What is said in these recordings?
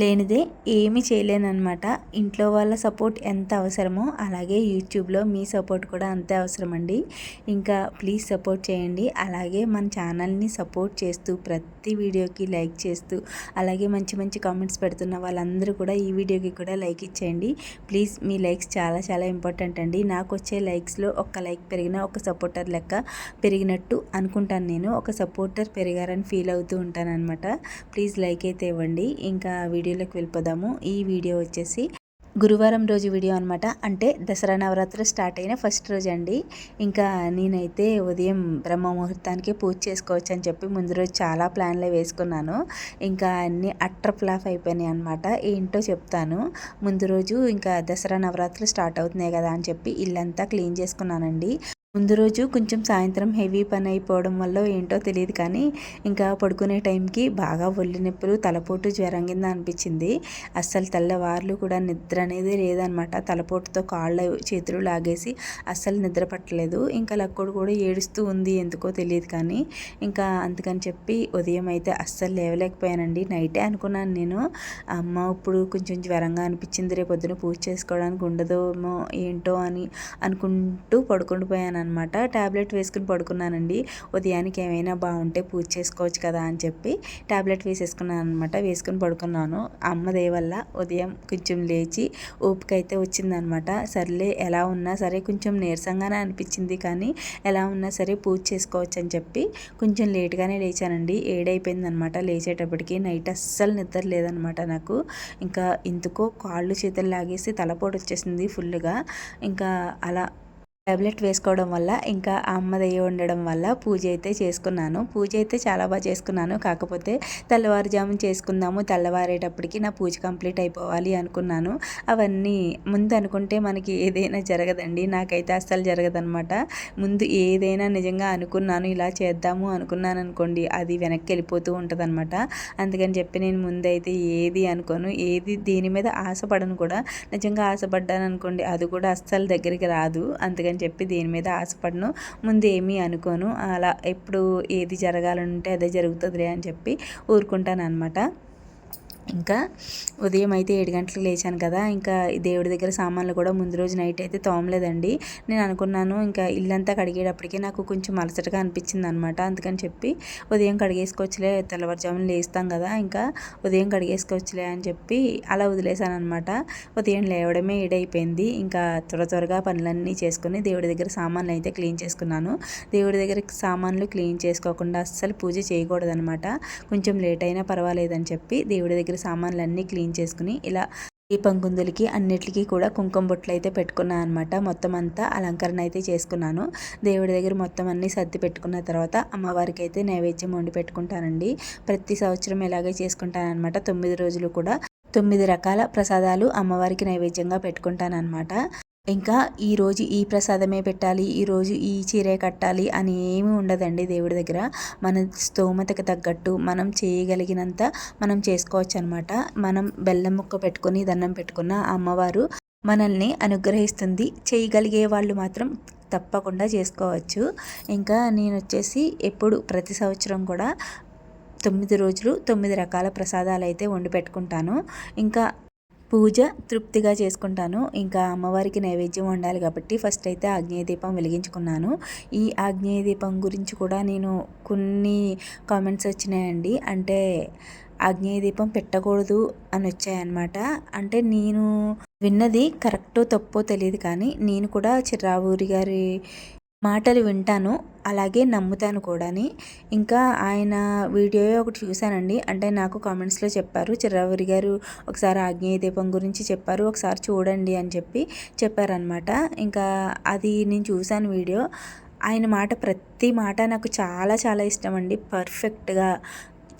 లేనిదే ఏమీ చేయలేనమాట ఇంట్లో వాళ్ళ సపోర్ట్ ఎంత అవసరమో అలాగే యూట్యూబ్లో మీ సపోర్ట్ కూడా అంతే అవసరం అండి ఇంకా ప్లీజ్ సపోర్ట్ చేయండి. అలాగే మన ఛానల్ని సపోర్ట్ చేస్తూ ప్రతి వీడియోకి లైక్ చేస్తూ అలాగే మంచి మంచి కామెంట్స్ పెడుతున్న వాళ్ళందరూ కూడా ఈ వీడియోకి కూడా లైక్ ఇచ్చేయండి. ప్లీజ్ మీ లైక్స్ చాలా చాలా ఇంపార్టెంట్ అండి. నాకు వచ్చే లైక్స్లో ఒక్క లైక్ పెరిగిన ఒక సపోర్టర్ లెక్క పెరిగినట్టు అనుకుంటాను నేను. ఒక సపోర్టర్ పెరిగారని ఫీల్ అవుతూ ఉంటాను అనమాట ప్లీజ్ లైక్ అయితే ఇవ్వండి. ఇంకా వీడియో వీడియోలోకి వెళ్ళిపోదాము. ఈ వీడియో వచ్చేసి గురువారం రోజు వీడియో అనమాట అంటే దసరా నవరాత్రి స్టార్ట్ అయిన ఫస్ట్ రోజు అండి. ఇంకా నేనైతే ఉదయం బ్రహ్మ ముహూర్తానికి పూజ చేసుకోవచ్చు అని చెప్పి ముందు రోజు చాలా ప్లాన్లే వేసుకున్నాను. ఇంకా అన్నీ అట్ర ఫ్లాఫ్ అయిపోయినాయి అనమాట ఏంటో చెప్తాను. ముందు రోజు ఇంకా దసరా నవరాత్రులు స్టార్ట్ అవుతున్నాయి కదా అని చెప్పి ఇల్లంతా క్లీన్ చేసుకున్నానండి. ముందు రోజు కొంచెం సాయంత్రం హెవీ పని అయిపోవడం వల్ల ఏంటో తెలియదు కానీ ఇంకా పడుకునే టైంకి బాగా ఒళ్ళు నొప్పులు తలపోటు జ్వరం కింద అనిపించింది. అస్సలు తెల్లవార్లు కూడా నిద్ర అనేది లేదనమాట. తలపోటుతో కాళ్ళ చేతులు లాగేసి అస్సలు నిద్ర పట్టలేదు. ఇంకా లక్కుడు కూడా ఏడుస్తూ ఉంది ఎందుకో తెలియదు కానీ ఇంకా అందుకని చెప్పి ఉదయం అయితే అస్సలు లేవలేకపోయానండి. నైటే అనుకున్నాను నేను అమ్మ ఇప్పుడు కొంచెం జ్వరంగా అనిపించింది రేపు పొద్దున పూజ చేసుకోవడానికి ఉండదేమో ఏంటో అని అనుకుంటూ పడుకుండిపోయాను అనమాట. ట్యాబ్లెట్ వేసుకుని పడుకున్నానండి. ఉదయానికి ఏమైనా బాగుంటే పూజ చేసుకోవచ్చు కదా అని చెప్పి ట్యాబ్లెట్ వేసేసుకున్నాను అనమాట. వేసుకుని పడుకున్నాను. అమ్మ వల్ల ఉదయం కొంచెం లేచి ఓపిక అయితే వచ్చిందనమాట. సర్లే ఎలా ఉన్నా సరే కొంచెం నీరసంగానే అనిపించింది కానీ ఎలా ఉన్నా సరే పూజ చేసుకోవచ్చు అని చెప్పి కొంచెం లేట్గానే లేచానండి. ఏడైపోయిందనమాట. లేచేటప్పటికి నైట్ అస్సలు నిద్ర లేదనమాట నాకు. ఇంకా ఇందుకో కాళ్ళు చేతులు లాగేసి తలపోటు వచ్చేసింది ఫుల్గా ఇంకా అలా టాబ్లెట్ వేసుకోవడం వల్ల ఇంకా అమ్మ దయ్య ఉండడం వల్ల పూజ అయితే చేసుకున్నాను. పూజ అయితే చాలా బాగా చేసుకున్నాను. కాకపోతే తెల్లవారుజాము చేసుకుందాము తెల్లవారేటప్పటికి నా పూజ కంప్లీట్ అయిపోవాలి అనుకున్నాను. అవన్నీ ముందు అనుకుంటే మనకి ఏదైనా జరగదండి. నాకైతే అస్సలు జరగదనమాట ముందు ఏదైనా నిజంగా అనుకున్నాను ఇలా చేద్దాము అనుకున్నాను అనుకోండి అది వెనక్కి వెళ్ళిపోతూ ఉంటుందన్నమాట. అందుకని చెప్పి నేను ముందైతే ఏది అనుకోను ఏది దీని మీద ఆశపడను కూడా. నిజంగా ఆశపడ్డాను అనుకోండి అది కూడా అస్సలు దగ్గరికి రాదు. అందుకని అని చెప్పి దేని మీద ఆశపడను ముందు ఏమీ అనుకోను. అలా ఎప్పుడు ఏది జరగాలంటే అదే జరుగుతుందిలే అని చెప్పి ఊరుకుంటాను అనమాట ఇంకా ఉదయం అయితే ఏడు గంటలకు లేచాను కదా ఇంకా దేవుడి దగ్గర సామాన్లు కూడా ముందు రోజు నైట్ అయితే తోమలేదండి. నేను అనుకున్నాను ఇంకా ఇల్లంతా కడిగేటప్పటికే నాకు కొంచెం అలసటగా అనిపించింది అనమాట అందుకని చెప్పి ఉదయం కడిగేసుకోవచ్చులే తెల్లవారుజామున లేస్తాం కదా ఇంకా ఉదయం కడిగేసుకోవచ్చులే అని చెప్పి అలా వదిలేశాను అనమాట ఉదయం లేవడమే ఏడైపోయింది. ఇంకా త్వర త్వరగా పనులన్నీ చేసుకుని దేవుడి దగ్గర సామాన్లు అయితే క్లీన్ చేసుకున్నాను. దేవుడి దగ్గర సామాన్లు క్లీన్ చేసుకోకుండా అస్సలు పూజ చేయకూడదనమాట. కొంచెం లేట్ అయినా పర్వాలేదని చెప్పి దేవుడి దగ్గర సామాన్లన్నీ క్లీన్ చేసుకుని ఇలా దీపం కుందులకి అన్నిటికీ కూడా కుంకుమ బొట్లు అయితే పెట్టుకున్నాను అనమాట మొత్తం అంతా అలంకరణ అయితే చేసుకున్నాను. దేవుడి దగ్గర మొత్తం అన్నీ సర్ది పెట్టుకున్న తర్వాత అమ్మవారికి అయితే నైవేద్యం వండి పెట్టుకుంటానండి. ప్రతి సంవత్సరం ఇలాగే చేసుకుంటాను అనమాట తొమ్మిది రోజులు కూడా తొమ్మిది రకాల ప్రసాదాలు అమ్మవారికి నైవేద్యంగా పెట్టుకుంటానమాట ఇంకా ఈరోజు ఈ ప్రసాదమే పెట్టాలి ఈరోజు ఈ చీరే కట్టాలి అని ఏమీ ఉండదండి దేవుడి దగ్గర. మన స్తోమతకు తగ్గట్టు మనం చేయగలిగినంత మనం చేసుకోవచ్చు అనమాట మనం బెల్లం ముక్క పెట్టుకొని దండం పెట్టుకున్న అమ్మవారు మనల్ని అనుగ్రహిస్తుంది. చేయగలిగే వాళ్ళు మాత్రం తప్పకుండా చేసుకోవచ్చు. ఇంకా నేను వచ్చేసి ఎప్పుడు ప్రతి సంవత్సరం కూడా తొమ్మిది రోజులు తొమ్మిది రకాల ప్రసాదాలు అయితే వండి పెట్టుకుంటాను. ఇంకా పూజ తృప్తిగా చేసుకుంటాను. ఇంకా అమ్మవారికి నైవేద్యం వండాలి కాబట్టి ఫస్ట్ అయితే ఆగ్నేయ దీపం వెలిగించుకున్నాను. ఈ ఆగ్నేయ దీపం గురించి కూడా నేను కొన్ని కామెంట్స్ వచ్చినాయండి. అంటే ఆగ్నేయ దీపం పెట్టకూడదు అని వచ్చాయన్నమాట. అంటే నేను విన్నది కరెక్టో తప్పో తెలియదు కానీ నేను కూడా చిర్రావూరి గారి మాటలు వింటాను అలాగే నమ్ముతాను కూడాని. ఇంకా ఆయన వీడియో ఒకటి చూశానండి. అంటే నాకు కామెంట్స్లో చెప్పారు చిర్రావూరి గారు ఒకసారి ఆగ్నేయ దీపం గురించి చెప్పారు ఒకసారి చూడండి అని చెప్పి చెప్పారనమాట ఇంకా అది నేను చూశాను వీడియో. ఆయన మాట ప్రతి మాట నాకు చాలా చాలా ఇష్టం అండి పర్ఫెక్ట్గా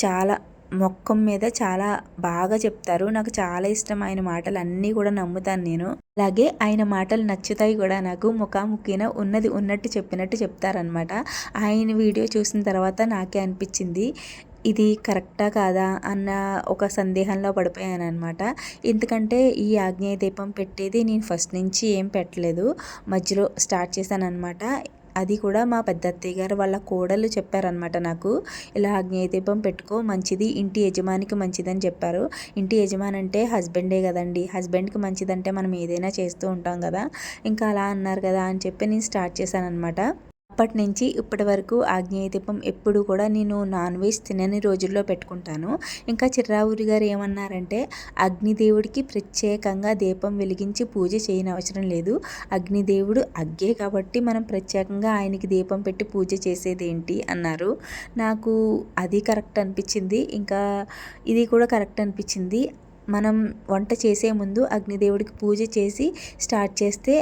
చాలా మొక్కం మీద చాలా బాగా చెప్తారు. నాకు చాలా ఇష్టం ఆయన మాటలు. అన్నీ కూడా నమ్ముతాను నేను. అలాగే ఆయన మాటలు నచ్చుతాయి కూడా. నాకు ముఖాముఖిన ఉన్నది ఉన్నట్టు చెప్పినట్టు చెప్తారనమాట ఆయన వీడియో చూసిన తర్వాత నాకే అనిపించింది ఇది కరెక్టా కాదా అన్న ఒక సందేహంలో పడిపోయాను అనమాట ఎందుకంటే ఈ ఆగ్నేయ దీపం పెట్టేది నేను ఫస్ట్ నుంచి ఏం పెట్టలేదు. మధ్యలో స్టార్ట్ చేశాను అనమాట అది కూడా మా పెద్ద అత్తయ్య గారు వాళ్ళ కోడలు చెప్పారనమాట నాకు. ఇలా అగ్నేయ దీపం పెట్టుకో మంచిది ఇంటి యజమానికి మంచిదని చెప్పారు. ఇంటి యజమాని అంటే హస్బెండే కదండి. హస్బెండ్కి మంచిదంటే మనం ఏదైనా చేస్తూ ఉంటాం కదా. ఇంకా అలా అన్నారు కదా అని చెప్పి నేను స్టార్ట్ చేశాను అనమాట అప్పటి నుంచి ఇప్పటి వరకు ఆగ్నేయ దీపం ఎప్పుడు కూడా నేను నాన్ వెజ్ తినని రోజుల్లో పెట్టుకుంటాను. ఇంకా చిర్రావురి గారు ఏమన్నారంటే అగ్నిదేవుడికి ప్రత్యేకంగా దీపం వెలిగించి పూజ చేయని అవసరం లేదు. అగ్నిదేవుడు అగ్గే కాబట్టి మనం ప్రత్యేకంగా ఆయనకి దీపం పెట్టి పూజ చేసేది ఏంటి అన్నారు. నాకు అది కరెక్ట్ అనిపించింది. ఇంకా ఇది కూడా కరెక్ట్ అనిపించింది. మనం వంట చేసే ముందు అగ్నిదేవుడికి పూజ చేసి స్టార్ట్ చేస్తే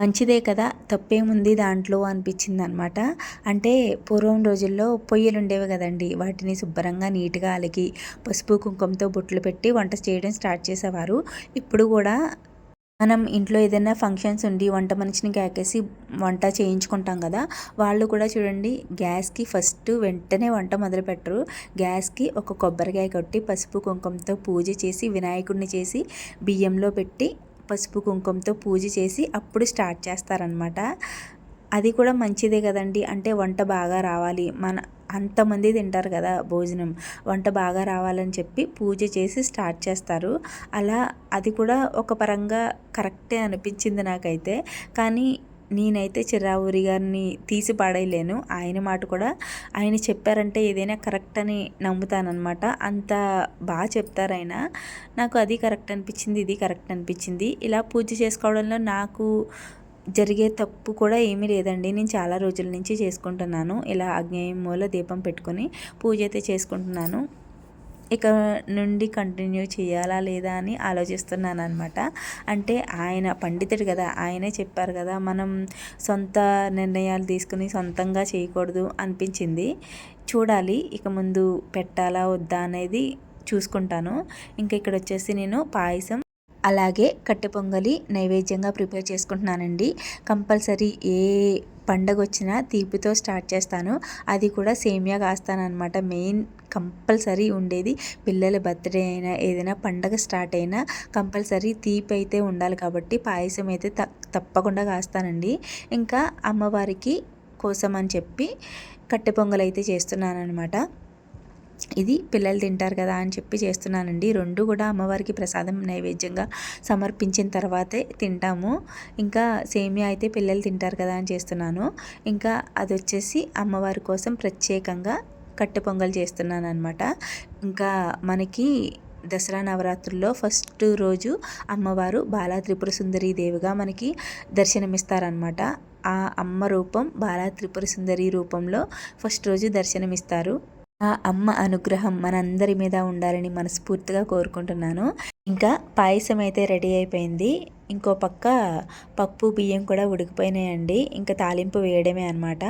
మంచిదే కదా తప్పేముంది దాంట్లో అనిపించింది అనమాట అంటే పూర్వం రోజుల్లో పొయ్యిలు ఉండేవి కదండి వాటిని శుభ్రంగా నీట్గా అలిగి పసుపు కుంకుమతో బొట్లు పెట్టి వంట చేయడం స్టార్ట్ చేసేవారు. ఇప్పుడు కూడా మనం ఇంట్లో ఏదైనా ఫంక్షన్స్ ఉండి వంట మనిషిని కేకేసి వంట చేయించుకుంటాం కదా వాళ్ళు కూడా చూడండి గ్యాస్కి ఫస్ట్ వెంటనే వంట మొదలు పెట్టరు గ్యాస్కి ఒక కొబ్బరికాయ కొట్టి పసుపు కుంకుమతో పూజ చేసి వినాయకుడిని చేసి బియ్యంలో పెట్టి పసుపు కుంకుమతో పూజ చేసి అప్పుడు స్టార్ట్ చేస్తారనమాట అది కూడా మంచిదే కదండి. అంటే వంట బాగా రావాలి. మన అంతమంది తింటారు కదా భోజనం. వంట బాగా రావాలని చెప్పి పూజ చేసి స్టార్ట్ చేస్తారు. అలా అది కూడా ఒక పరంగా కరెక్టే అనిపించింది నాకైతే. కానీ నేనైతే చిరావురి గారిని తీసి పాడేయలేను. ఆయన మాట కూడా ఆయన చెప్పారంటే ఏదైనా కరెక్ట్ అని నమ్ముతానమాట అంత బాగా చెప్తారు ఆయన. నాకు అది కరెక్ట్ అనిపించింది ఇది కరెక్ట్ అనిపించింది. ఇలా పూజ చేసుకోవడంలో నాకు జరిగే తప్పు కూడా ఏమీ లేదండి. నేను చాలా రోజుల నుంచి చేసుకుంటున్నాను. ఇలా అగ్నేయం మూల దీపం పెట్టుకొని పూజ అయితే చేసుకుంటున్నాను. ఇక నుండి కంటిన్యూ చేయాలా లేదా అని ఆలోచిస్తున్నాను అనమాట అంటే ఆయన పండితుడు కదా ఆయనే చెప్పారు కదా మనం సొంత నిర్ణయాలు తీసుకుని సొంతంగా చేయకూడదు అనిపించింది. చూడాలి ఇక ముందు పెట్టాలా వద్దా అనేది చూసుకుంటాను. ఇంకా ఇక్కడ వచ్చేసి నేను పాయసం అలాగే కట్టె పొంగలి నైవేద్యంగా ప్రిపేర్ చేసుకుంటున్నానండి. కంపల్సరీ ఏ పండగ వచ్చిన తీపితో స్టార్ట్ చేస్తాను. అది కూడా సేమియా కాస్తానమాట మెయిన్ కంపల్సరీ ఉండేది పిల్లల బర్త్డే అయినా ఏదైనా పండగ స్టార్ట్ అయినా కంపల్సరీ తీపి అయితే ఉండాలి కాబట్టి పాయసం అయితే తప్పకుండా కాస్తానండి. ఇంకా అమ్మవారికి కోసం అని చెప్పి కట్టె పొంగల్ అయితే చేస్తున్నాను అనమాట ఇది పిల్లలు తింటారు కదా అని చెప్పి చేస్తున్నానండి. రెండు కూడా అమ్మవారికి ప్రసాదం నైవేద్యంగా సమర్పించిన తర్వాతే తింటాము. ఇంకా సేమియా అయితే పిల్లలు తింటారు కదా అని చేస్తున్నాను. ఇంకా అది వచ్చేసి అమ్మవారి కోసం ప్రత్యేకంగా కట్టె పొంగల్ చేస్తున్నాను అనమాట ఇంకా మనకి దసరా నవరాత్రుల్లో ఫస్ట్ రోజు అమ్మవారు బాలా త్రిపుర సుందరి దేవిగా మనకి దర్శనమిస్తారనమాట ఆ అమ్మ రూపం బాలా త్రిపుర సుందరి రూపంలో ఫస్ట్ రోజు దర్శనమిస్తారు. ఆ అమ్మ అనుగ్రహం మనందరి మీద ఉండాలని మనస్ఫూర్తిగా కోరుకుంటున్నాను. ఇంకా పాయసం అయితే రెడీ అయిపోయింది. ఇంకో పక్క పప్పు బియ్యం కూడా ఉడికిపోయినాయండి. ఇంకా తాలింపు వేయడమే అనమాట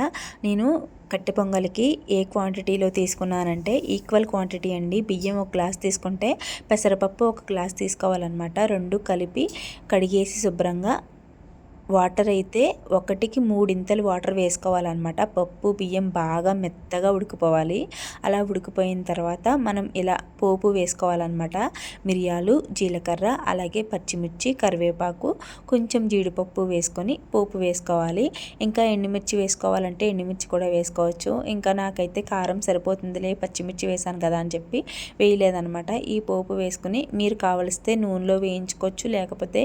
నేను కట్టె పొంగలికి ఏ క్వాంటిటీలో తీసుకున్నానంటే ఈక్వల్ క్వాంటిటీ అండి. బియ్యం ఒక గ్లాస్ తీసుకుంటే పెసరపప్పు ఒక గ్లాస్ తీసుకోవాలన్నమాట. రెండు కలిపి కడిగేసి శుభ్రంగా వాటర్ అయితే ఒకటికి మూడింతలు వాటర్ వేసుకోవాలన్నమాట. పప్పు బియ్యం బాగా మెత్తగా ఉడికిపోవాలి. అలా ఉడికిపోయిన తర్వాత మనం ఇలా పోపు వేసుకోవాలన్నమాట. మిరియాలు జీలకర్ర అలాగే పచ్చిమిర్చి కరివేపాకు కొంచెం జీడిపప్పు వేసుకొని పోపు వేసుకోవాలి. ఇంకా ఎండుమిర్చి వేసుకోవాలంటే ఎండుమిర్చి కూడా వేసుకోవచ్చు. ఇంకా నాకైతే కారం సరిపోతుందిలే పచ్చిమిర్చి వేసాను కదా అని చెప్పి వేయలేదనమాట ఈ పోపు వేసుకుని మీరు కావలిస్తే నూనెలో వేయించుకోవచ్చు. లేకపోతే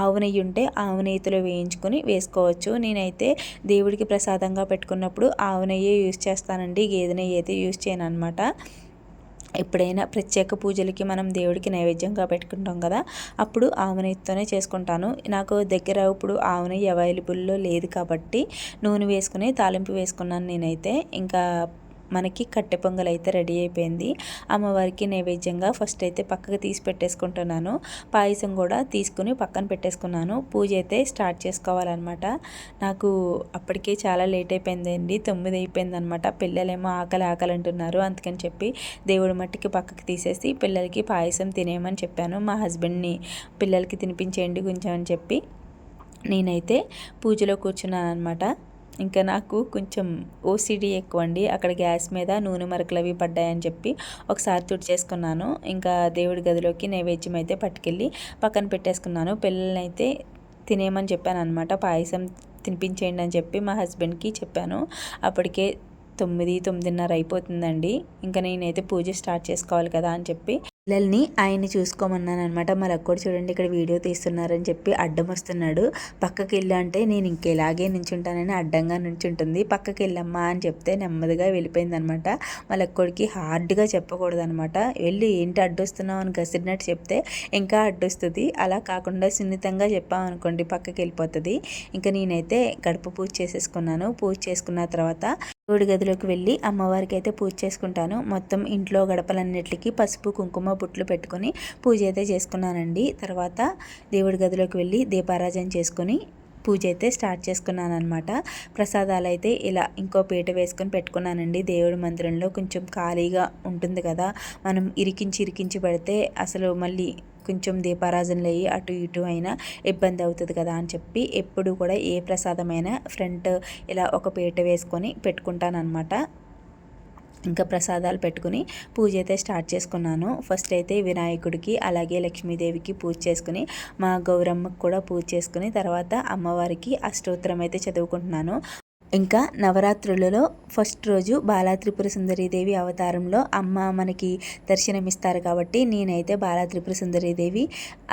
ఆవు నెయ్యి ఉంటే ఆవు నెయ్యితో వేయించు వేయించుకొని వేసుకోవచ్చు. నేనైతే దేవుడికి ప్రసాదంగా పెట్టుకున్నప్పుడు ఆవు నెయ్యి యూజ్ చేస్తానండి. గేదె నెయ్యి అయితే యూజ్ చేయను అనమాట ఎప్పుడైనా ప్రత్యేక పూజలకి మనం దేవుడికి నైవేద్యంగా పెట్టుకుంటాం కదా అప్పుడు ఆవు నెయ్యితోనే చేసుకుంటాను. నాకు దగ్గర ఇప్పుడు ఆవు నెయ్యి అవైలబుల్లో లేదు కాబట్టి నూనె వేసుకుని తాలింపు వేసుకున్నాను నేనైతే. ఇంకా మనకి కట్టె పొంగల్ అయితే రెడీ అయిపోయింది. అమ్మవారికి నైవేద్యంగా ఫస్ట్ అయితే పక్కకు తీసి పెట్టేసుకుంటున్నాను. పాయసం కూడా తీసుకుని పక్కన పెట్టేసుకున్నాను. పూజ అయితే స్టార్ట్ చేసుకోవాలన్నమాట. నాకు అప్పటికే చాలా లేట్ అయిపోయిందండి. తొమ్మిది అయిపోయింది అనమాట పిల్లలేమో ఆకలి ఆకలి అంటున్నారు. అందుకని చెప్పి దేవుడి మట్టికి పక్కకి తీసేసి పిల్లలకి పాయసం తినేయమని చెప్పాను. మా హస్బెండ్ని పిల్లలకి తినిపించేయండి కొంచెం అని చెప్పి నేనైతే పూజలో కూర్చున్నాను అనమాట ఇంకా నాకు కొంచెం ఓసిడి ఎక్కువ అండి అక్కడ గ్యాస్ మీద నూనె మరకలు అవి పడ్డాయని చెప్పి ఒకసారి తుడిచేసుకున్నాను ఇంకా దేవుడి గదిలోకి నైవేద్యం అయితే పట్టుకెళ్ళి పక్కన పెట్టేసుకున్నాను. పిల్లల్ని అయితే తినేయమని చెప్పాను అనమాట పాయసం తినిపించేయండి అని చెప్పి మా హస్బెండ్కి చెప్పాను. అప్పటికే తొమ్మిది తొమ్మిదిన్నర అయిపోతుందండి. ఇంకా నేనైతే పూజ స్టార్ట్ చేసుకోవాలి కదా అని చెప్పి పిల్లల్ని ఆయన్ని చూసుకోమన్నాను అనమాట మరి అక్కడ చూడండి ఇక్కడ వీడియో తీస్తున్నారని చెప్పి అడ్డం వస్తున్నాడు. పక్కకి వెళ్ళి అంటే నేను ఇంకెలాగే నుంచుంటానని అడ్డంగా నుంచుంటుంది. పక్కకి వెళ్ళమ్మా అని చెప్తే నెమ్మదిగా వెళ్ళిపోయింది అనమాట మళ్ళీ హార్డ్గా చెప్పకూడదు అనమాట వెళ్ళి ఏంటి అడ్డొస్తున్నావు అని గసిరినట్టు చెప్తే ఇంకా అడ్డొస్తుంది అలా కాకుండా సున్నితంగా చెప్పామనుకోండి పక్కకి వెళ్ళిపోతుంది. ఇంకా నేనైతే గడప పూజ చేసేసుకున్నాను. పూజ చేసుకున్న తర్వాత దేవుడి గదిలోకి వెళ్ళి అమ్మవారికి అయితే పూజ చేసుకుంటాను. మొత్తం ఇంట్లో గడపలన్నిటికీ పసుపు కుంకుమ బుట్లు పెట్టుకొని పూజ అయితే చేసుకున్నానండి. తర్వాత దేవుడి గదిలోకి వెళ్ళి దీపారాజన చేసుకొని పూజ అయితే స్టార్ట్ చేసుకున్నాను అనమాట ప్రసాదాలు అయితే ఇలా ఇంకో పీట వేసుకొని పెట్టుకున్నానండి. దేవుడి మందిరంలో కొంచెం ఖాళీగా ఉంటుంది కదా. మనం ఇరికించి ఇరికించి పెడితే అసలు మళ్ళీ కొంచెం దీపారాజనలు అయ్యి అటు ఇటు అయినా ఇబ్బంది అవుతుంది కదా అని చెప్పి ఎప్పుడు కూడా ఏ ప్రసాదమైనా ఫ్రంట్ ఇలా ఒక పీట వేసుకొని పెట్టుకుంటానమాట ఇంకా ప్రసాదాలు పెట్టుకుని పూజ అయితే స్టార్ట్ చేసుకున్నాను. ఫస్ట్ అయితే వినాయకుడికి అలాగే లక్ష్మీదేవికి పూజ చేసుకుని మా గౌరమ్మకి కూడా పూజ చేసుకుని తర్వాత అమ్మవారికి అష్టోత్తరం అయితే చదువుకుంటున్నాను. ఇంకా నవరాత్రులలో ఫస్ట్ రోజు బాలాత్రిపుర సుందరీదేవి అవతారంలో అమ్మ మనకి దర్శనమిస్తారు కాబట్టి నేనైతే బాలాత్రిపుర సుందరీదేవి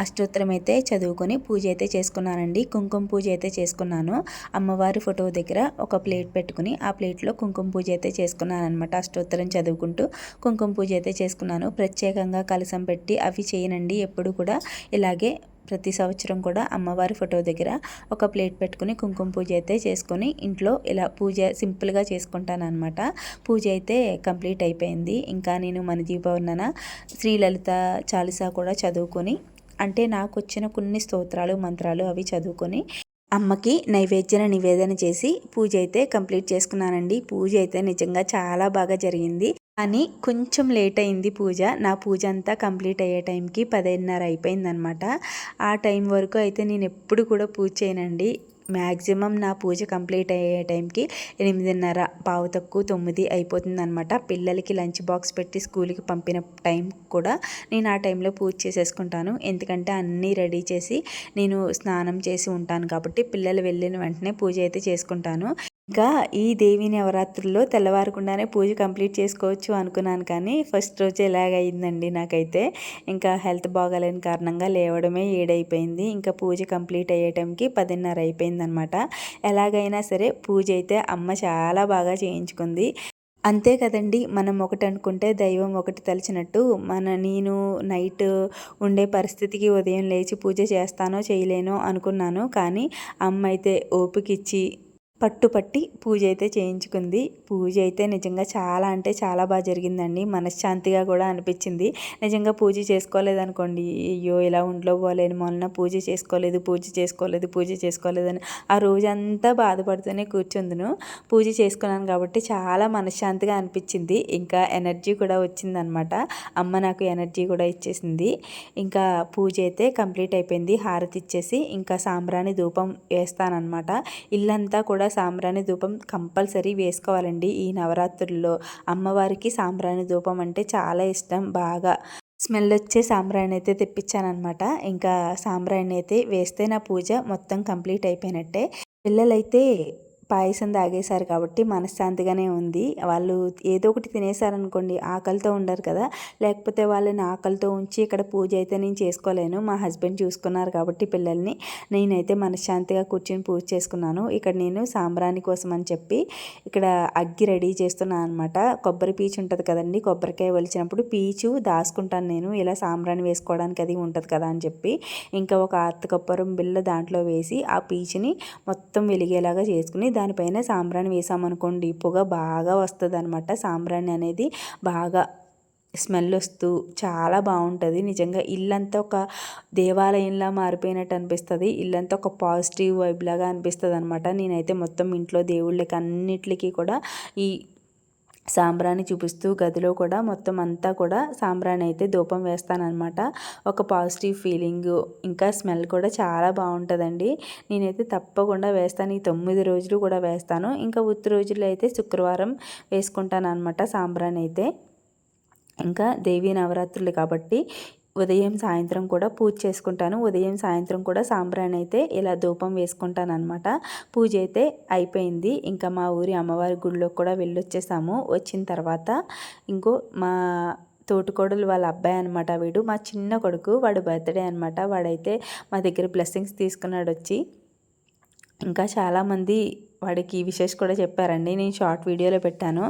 అష్టోత్తరం అయితే చదువుకొని పూజ అయితే చేసుకున్నానండి. కుంకుమ పూజ అయితే చేసుకున్నాను. అమ్మవారి ఫోటో దగ్గర ఒక ప్లేట్ పెట్టుకుని ఆ ప్లేట్లో కుంకుమ పూజ అయితే చేసుకున్నానమాట అష్టోత్తరం చదువుకుంటూ కుంకుమ పూజ అయితే చేసుకున్నాను. ప్రత్యేకంగా కలసం పెట్టి అవి చేయనండి. ఎప్పుడు కూడా ఇలాగే ప్రతి సంవత్సరం కూడా అమ్మవారి ఫోటో దగ్గర ఒక ప్లేట్ పెట్టుకుని కుంకుమ పూజ అయితే చేసుకొని ఇంట్లో ఇలా పూజ సింపుల్గా చేసుకుంటానమాట పూజ అయితే కంప్లీట్ అయిపోయింది. ఇంకా నేను మన దీపవర్ణన శ్రీలలిత చాలీసా కూడా చదువుకొని అంటే నాకు వచ్చిన కొన్ని స్తోత్రాలు మంత్రాలు అవి చదువుకొని అమ్మకి నైవేద్యన నివేదన చేసి పూజ అయితే కంప్లీట్ చేసుకున్నానండి. పూజ అయితే నిజంగా చాలా బాగా జరిగింది. కానీ కొంచెం లేట్ అయింది పూజ. నా పూజ అంతా కంప్లీట్ అయ్యే టైంకి పదిన్నర అయిపోయిందనమాట ఆ టైం వరకు అయితే నేను ఎప్పుడు కూడా పూజ చేయనండి. మ్యాక్సిమం నా పూజ కంప్లీట్ అయ్యే టైంకి ఎనిమిదిన్నర పావు తక్కువ తొమ్మిది అయిపోతుంది అనమాట పిల్లలకి లంచ్ బాక్స్ పెట్టి స్కూల్కి పంపిన టైం కూడా నేను ఆ టైంలో పూజ చేసేసుకుంటాను. ఎందుకంటే అన్నీ రెడీ చేసి నేను స్నానం చేసి ఉంటాను కాబట్టి పిల్లలు వెళ్ళిన వెంటనే పూజ అయితే చేసుకుంటాను. ఇంకా ఈ దేవి నవరాత్రుల్లో తెల్లవారకుండానే పూజ కంప్లీట్ చేసుకోవచ్చు అనుకున్నాను కానీ ఫస్ట్ రోజు ఎలాగైందండి నాకైతే. ఇంకా హెల్త్ బాగాలేని కారణంగా లేవడమే ఏడైపోయింది ఇంకా పూజ కంప్లీట్ అయ్యే టైంకి పదిన్నర అయిపోయిందనమాట. ఎలాగైనా సరే పూజ అయితే అమ్మ చాలా బాగా చేయించుకుంది. అంతే కదండి మనం ఒకటి అనుకుంటే దైవం ఒకటి తలిచినట్టు మన నేను నైట్ ఉండే పరిస్థితికి ఉదయం లేచి పూజ చేస్తానో చేయలేనో అనుకున్నాను. కానీ అమ్మ అయితే ఓపికిచ్చి పట్టుపట్టి పూజ అయితే చేయించుకుంది. పూజ అయితే నిజంగా చాలా అంటే చాలా బాగా జరిగిందండి. మనశ్శాంతిగా కూడా అనిపించింది. నిజంగా పూజ చేసుకోలేదనుకోండి. అయ్యో ఇలా ఒంట్లో పోలేను మొన్న పూజ చేసుకోలేదు పూజ చేసుకోలేదు పూజ చేసుకోలేదని ఆ రోజంతా బాధపడుతూనే కూర్చుందును. పూజ చేసుకున్నాను కాబట్టి చాలా మనశ్శాంతిగా అనిపించింది. ఇంకా ఎనర్జీ కూడా వచ్చిందనమాట. అమ్మ నాకు ఎనర్జీ కూడా ఇచ్చేసింది. ఇంకా పూజ అయితే కంప్లీట్ అయిపోయింది. హారతి ఇచ్చేసి ఇంకా సాంబ్రాణి ధూపం వేస్తానన్నమాట ఇల్లంతా కూడా సాంబ్రాణి ధూపం కంపల్సరీ వేసుకోవాలండి ఈ నవరాత్రుల్లో. అమ్మవారికి సాంబ్రాణి ధూపం అంటే చాలా ఇష్టం. బాగా స్మెల్ వచ్చే సాంబ్రాణి అయితే తెప్పించానమాట ఇంకా సాంబ్రాణి అయితే వేస్తే నా పూజ మొత్తం కంప్లీట్ అయిపోయినట్టే. పిల్లలైతే పాయసం తాగేశారు కాబట్టి మనశ్శాంతిగానే ఉంది. వాళ్ళు ఏదో ఒకటి తినేశారనుకోండి ఆకలితో ఉండరు కదా. లేకపోతే వాళ్ళని ఆకలితో ఉంచి ఇక్కడ పూజ అయితే నేను చేసుకోలేను. మా హస్బెండ్ చూసుకున్నారు కాబట్టి పిల్లల్ని. నేనైతే మనశ్శాంతిగా కూర్చొని పూజ చేసుకున్నాను. ఇక్కడ నేను సాంబ్రాణి కోసం అని చెప్పి ఇక్కడ అగ్గి రెడీ చేస్తున్నాను అనమాట కొబ్బరి పీచు ఉంటుంది కదండి కొబ్బరికాయ వలిచినప్పుడు పీచు దాచుకుంటాను నేను. ఇలా సాంబ్రాణి వేసుకోవడానికి అది ఉంటుంది కదా అని చెప్పి ఇంకా ఒక అత్త కొబ్బరం బిల్ల దాంట్లో వేసి ఆ పీచుని మొత్తం వెలిగేలాగా చేసుకుని దానిపైన సాంబ్రాణి వేసామనుకోండి పొగ బాగా వస్తుంది అనమాట సాంబ్రాణి అనేది బాగా స్మెల్ వస్తూ చాలా బాగుంటుంది. నిజంగా ఇల్లంతా ఒక దేవాలయంలా మారిపోయినట్టు అనిపిస్తుంది. ఇల్లంతా ఒక పాజిటివ్ వైబ్ లాగా అనిపిస్తుంది అనమాట నేనైతే మొత్తం ఇంట్లో దేవుళ్ళకి అన్నిటికీ కూడా ఈ సాంబ్రాణి చూపిస్తూ గదిలో కూడా మొత్తం అంతా కూడా సాంబ్రాణి అయితే ధూపం వేస్తానమాట ఒక పాజిటివ్ ఫీలింగ్ ఇంకా స్మెల్ కూడా చాలా బాగుంటుందండి. నేనైతే తప్పకుండా వేస్తాను. ఈ తొమ్మిది రోజులు కూడా వేస్తాను. ఇంకా ఉత్తి రోజుల్లో అయితే శుక్రవారం వేసుకుంటాను అనమాట సాంబ్రాణి అయితే. ఇంకా దేవీ నవరాత్రులు కాబట్టి ఉదయం సాయంత్రం కూడా పూజ చేసుకుంటాను. ఉదయం సాయంత్రం కూడా సాంబ్రాణి అయితే ఇలా ధూపం వేసుకుంటాను అనమాట పూజ అయితే అయిపోయింది. ఇంకా మా ఊరి అమ్మవారి గుడిలో కూడా వెళ్ళొచ్చేసాము. వచ్చిన తర్వాత ఇంకో మా తోటికోడలు వాళ్ళ అబ్బాయి అనమాట వీడు. మా చిన్న కొడుకు వాడు బర్త్డే అనమాట వాడైతే మా దగ్గర బ్లెస్సింగ్స్ తీసుకున్నాడు వచ్చి ఇంకా చాలామంది వాడికి విషెస్ కూడా చెప్పారండి. నేను షార్ట్ వీడియోలో పెట్టాను.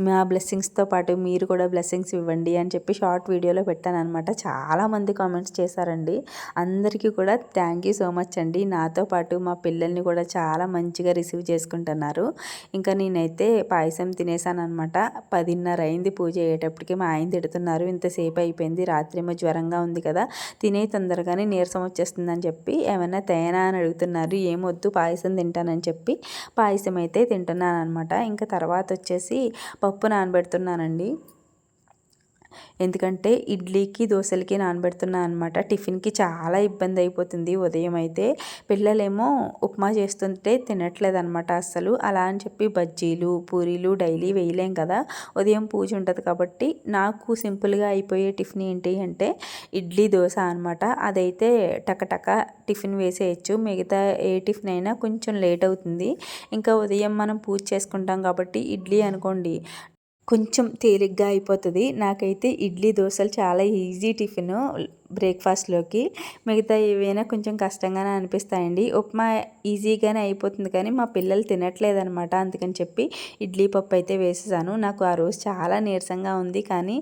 మా బ్లెస్సింగ్స్తో పాటు మీరు కూడా బ్లెస్సింగ్స్ ఇవ్వండి అని చెప్పి షార్ట్ వీడియోలో పెట్టాను అనమాట చాలామంది కామెంట్స్ చేశారండి. అందరికీ కూడా థ్యాంక్ యూ సో మచ్ అండి. నాతో పాటు మా పిల్లల్ని కూడా చాలా మంచిగా రిసీవ్ చేసుకుంటున్నారు. ఇంకా నేనైతే పాయసం తినేసాను అనమాట పదిన్నర అయింది పూజ అయ్యేటప్పటికి. మా ఆయన తిడుతున్నారు. ఇంతసేపు అయిపోయింది. రాత్రేమో జ్వరంగా ఉంది కదా. తినే తొందరగానే నీరసం వచ్చేస్తుందని చెప్పి ఏమైనా తేనా అని అడుగుతున్నారు. ఏమొద్దు పాయసం తింటానని చెప్పి పాయసం అయితే తింటున్నాను అనమాట ఇంకా తర్వాత వచ్చేసి పప్పు నానబెడుతున్నానండి. ఎందుకంటే ఇడ్లీకి దోశలకి నానబెడుతున్నాను అనమాట టిఫిన్కి చాలా ఇబ్బంది అయిపోతుంది ఉదయం అయితే. పిల్లలేమో ఉప్మా చేస్తుంటే తినట్లేదు అనమాట అస్సలు. అలా అని చెప్పి బజ్జీలు పూరీలు డైలీ వేయలేం కదా. ఉదయం పూజ ఉంటుంది కాబట్టి నాకు సింపుల్గా అయిపోయే టిఫిన్ ఏంటి అంటే ఇడ్లీ దోశ అనమాట అదైతే టకటక టిఫిన్ వేసేయచ్చు. మిగతా ఏ టిఫిన్ అయినా కొంచెం లేట్ అవుతుంది. ఇంకా ఉదయం మనం పూజ చేసుకుంటాం కాబట్టి ఇడ్లీ అనుకోండి కొంచెం తేలిగ్గా అయిపోతుంది. నాకైతే ఇడ్లీ దోశలు చాలా ఈజీ టిఫిన్ బ్రేక్ఫాస్ట్లోకి. మిగతా ఏవైనా కొంచెం కష్టంగానే అనిపిస్తాయండి. ఉప్మా ఈజీగానే అయిపోతుంది కానీ మా పిల్లలు తినట్లేదనమాట అందుకని చెప్పి ఇడ్లీ పప్పు అయితే వేసేసాను. నాకు ఆ రోజు చాలా నీరసంగా ఉంది కానీ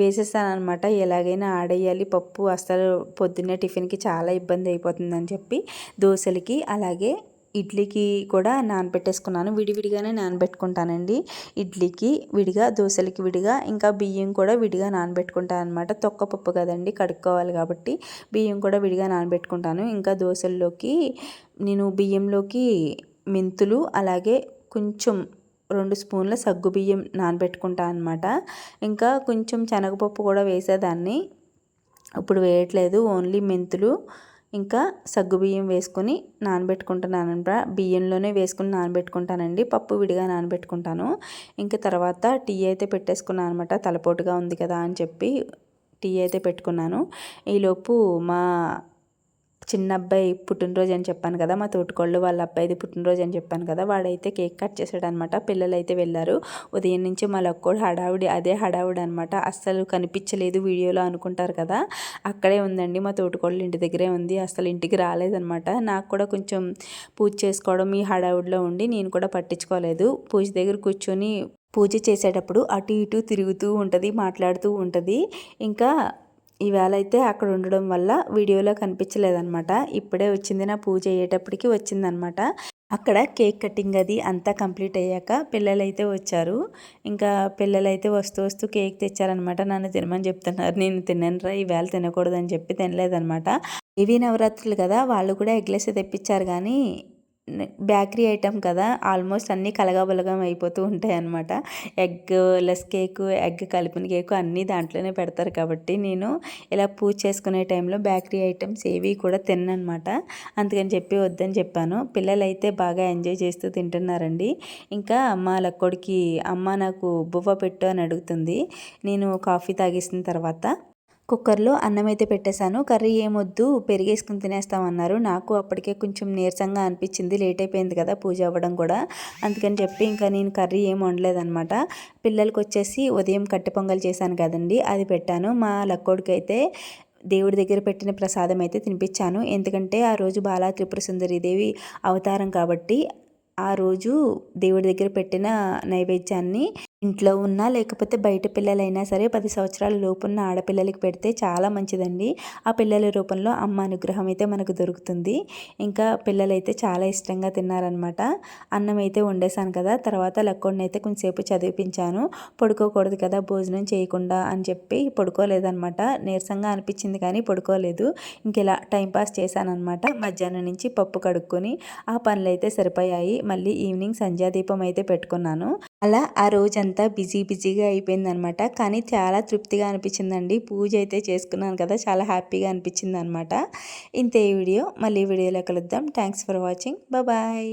వేసేసాను అనమాట ఎలాగైనా ఆడేయాలి. పప్పు అసలు పొద్దున్నే టిఫిన్కి చాలా ఇబ్బంది అయిపోతుందని చెప్పి దోశలకి అలాగే ఇడ్లీకి కూడా నానబెట్టేసుకున్నాను. విడివిడిగానే నానబెట్టుకుంటానండి. ఇడ్లీకి విడిగా దోశలకి విడిగా ఇంకా బియ్యం కూడా విడిగా నానబెట్టుకుంటాను అనమాట తొక్కపప్పు కదండి కడుక్కోవాలి కాబట్టి బియ్యం కూడా విడిగా నానబెట్టుకుంటాను. ఇంకా దోశల్లోకి నేను బియ్యంలోకి మెంతులు అలాగే కొంచెం రెండు స్పూన్ల సగ్గు బియ్యం నానబెట్టుకుంటాను అనమాట ఇంకా కొంచెం శనగపప్పు కూడా వేసేదాన్ని. ఇప్పుడు వేయట్లేదు ఓన్లీ మెంతులు. ఇంకా సగ్గుబియ్యం వేసుకొని నానబెట్టుకుంటున్నాను బియ్యంలోనే వేసుకుని నానబెట్టుకుంటానండి. పప్పు విడిగా నానబెట్టుకుంటాను. ఇంకా తర్వాత టీ అయితే పెట్టేసుకున్నాను అనమాట తలపోటుగా ఉంది కదా అని చెప్పి టీ అయితే పెట్టుకున్నాను. ఈలోపు మా చిన్న అబ్బాయి పుట్టినరోజు అని చెప్పాను కదా మా తోటికోళ్ళు వాళ్ళ అబ్బాయిది పుట్టినరోజు అని చెప్పాను కదా వాడైతే కేక్ కట్ చేశాడు అనమాట పిల్లలు అయితే వెళ్ళారు. ఉదయం నుంచి మా లక్కోడు హడావుడి అదే హడావుడి అనమాట అస్సలు కనిపించలేదు వీడియోలో అనుకుంటారు కదా అక్కడే ఉందండి. మా తోటికోళ్ళు ఇంటి దగ్గరే ఉంది అసలు ఇంటికి రాలేదనమాట. నాకు కూడా కొంచెం పూజ చేసుకోవడం ఈ హడావుడిలో ఉండి నేను కూడా పట్టించుకోలేదు. పూజ దగ్గర కూర్చొని పూజ చేసేటప్పుడు అటు ఇటు తిరుగుతూ ఉంటుంది మాట్లాడుతూ ఉంటుంది. ఇంకా ఈవేళ అయితే అక్కడ ఉండడం వల్ల వీడియోలో కనిపించలేదన్నమాట. ఇప్పుడే వచ్చింది నా పూజ అయ్యేటప్పటికి వచ్చిందనమాట అక్కడ కేక్ కటింగ్ అది అంతా కంప్లీట్ అయ్యాక పిల్లలైతే వచ్చారు. ఇంకా పిల్లలైతే వస్తూ వస్తూ కేక్ తెచ్చారనమాట నన్ను తినమని చెప్తున్నారు. నేను తిననురా ఈవేళ తినకూడదని చెప్పి తినలేదనమాట ఇవి నవరాత్రులు కదా వాళ్ళు కూడా ఎగ్లెస్ తెప్పించారు కానీ బేకరీ ఐటమ్ కదా ఆల్మోస్ట్ అన్నీ కలగాబలగం అయిపోతూ ఉంటాయి అనమాట ఎగ్ లెస్ కేకు ఎగ్ కలిపిన కేకు అన్నీ దాంట్లోనే పెడతారు కాబట్టి నేను ఇలా పూజ చేసుకునే టైంలో బేకరీ ఐటమ్స్ ఏవి కూడా తిన్ననమాట అందుకని చెప్పి వద్దని చెప్పాను. పిల్లలైతే బాగా ఎంజాయ్ చేస్తూ తింటున్నారండి. ఇంకా అమ్మ లక్కోడికి అమ్మ నాకు బువ్వ పెట్టు అని అడుగుతుంది. నేను కాఫీ తాగేసిన తర్వాత కుక్కర్లో అన్నం అయితే పెట్టేశాను. కర్రీ ఏమొద్దు పెరిగేసుకుని తినేస్తామన్నారు. నాకు అప్పటికే కొంచెం నీరసంగా అనిపించింది. లేట్ అయిపోయింది కదా పూజ అవ్వడం కూడా. అందుకని చెప్పి ఇంకా నేను కర్రీ ఏం వండలేదనమాట పిల్లలకి వచ్చేసి ఉదయం కట్టె పొంగల్ చేశాను కదండి అది పెట్టాను. మా లక్కోడికి అయితే దేవుడి దగ్గర పెట్టిన ప్రసాదం అయితే తినిపించాను. ఎందుకంటే ఆ రోజు బాలా త్రిపుర సుందరి అవతారం కాబట్టి ఆ రోజు దేవుడి దగ్గర పెట్టిన నైవేద్యాన్ని ఇంట్లో ఉన్నా లేకపోతే బయట పిల్లలైనా సరే పది సంవత్సరాల లోపున్న ఆడపిల్లలకి పెడితే చాలా మంచిదండి. ఆ పిల్లల రూపంలో అమ్మ అనుగ్రహం అయితే మనకు దొరుకుతుంది. ఇంకా పిల్లలైతే చాలా ఇష్టంగా తిన్నారనమాట అన్నం అయితే వండేసాను కదా తర్వాత లక్కోడిని అయితే కొంచెంసేపు చదివిపించాను. పడుకోకూడదు కదా భోజనం చేయకుండా అని చెప్పి పడుకోలేదనమాట నీరసంగా అనిపించింది కానీ పడుకోలేదు. ఇంకెలా టైంపాస్ చేశానమాట మధ్యాహ్నం నుంచి పప్పు కడుక్కొని ఆ పనులు అయితే సరిపోయాయి. మళ్ళీ ఈవినింగ్ సంధ్యాదీపం అయితే పెట్టుకున్నాను. అలా ఆ రోజు రోజంతా బిజీ బిజీగా అయిపోయింది అనమాట కానీ చాలా తృప్తిగా అనిపించిందండి. పూజ అయితే చేసుకున్నాను కదా చాలా హ్యాపీగా అనిపించింది అనమాట ఇంతే ఈ వీడియో. మళ్ళీ వీడియోలో కలుద్దాం. Thanks for watching bye